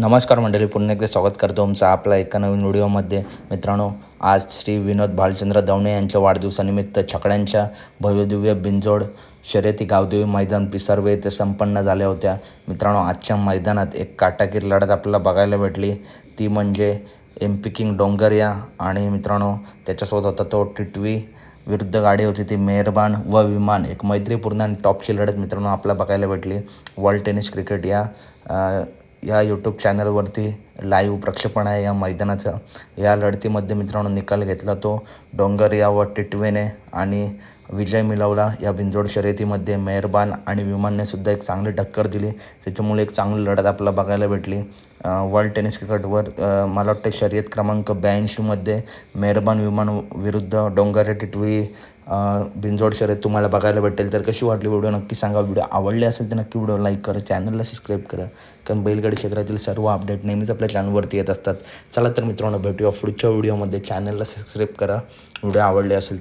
नमस्कार मंडळी पुन्हा एकदा स्वागत करतो तुमचं आपला एका नवीन व्हिडिओमध्ये. मित्रांनो आज श्री विनोद भालचंद्र दवणे यांच्या वाढदिवसानिमित्त छकड्यांच्या भव्यदिव्य बिंजोड शर्यती गावदेवी मैदान पिसारवे येथे संपन्न झाल्या होत्या. मित्रांनो आजच्या मैदानात एक काटाकीर लढत आपल्याला बघायला भेटली. ती म्हणजे एम पी किंग डोंगरिया आणि मित्रांनो त्याच्यासोबत होता तो टिटवी विरुद्ध गाडी होती ती मेहरबान व विमान. एक मैत्रीपूर्ण आणि टॉपची लढत मित्रांनो आपल्याला बघायला भेटली. वर्ल्ड टेनिस क्रिकेट या या यूट्यूब चॅनलवरती लाईव्ह प्रक्षेपण आहे या मैदानाचं. या लढतीमध्ये मित्रांनो निकाल घेतला तो डोंगरिया व टिटवेने आणि विजय मिळवला. या बिंजोड शर्यतीमध्ये मेहरबान आणि विमानने सुद्धा एक चांगली टक्कर दिली. त्याच्यामुळे एक चांगली लढत आपल्याला बघायला भेटली. वर्ल्ड टेनिस क्रिकेटवर मला वाटतं शर्यत क्रमांक ब्याऐंशीमध्ये मेहरबान विमान विरुद्ध डोंगरे टिटवी अ, बिंजोड शर्यत तुम्हाला बघायला भेटेल. तर कशी वाटली व्हिडिओ? नक्की सांगा. व्हिडिओ आवडले असेल तर नक्की व्हिडिओ लाईक करा. चॅनलला सबस्क्राईब करा. कारण बैलगाडी क्षेत्रातील सर्व अपडेट नेहमीच आपल्या चॅनलवरती येत असतात. चला तर मित्रांनो भेटूया पुढच्या व्हिडिओमध्ये चॅनलला सबस्क्राईब करा. व्हिडिओ आवडले असेल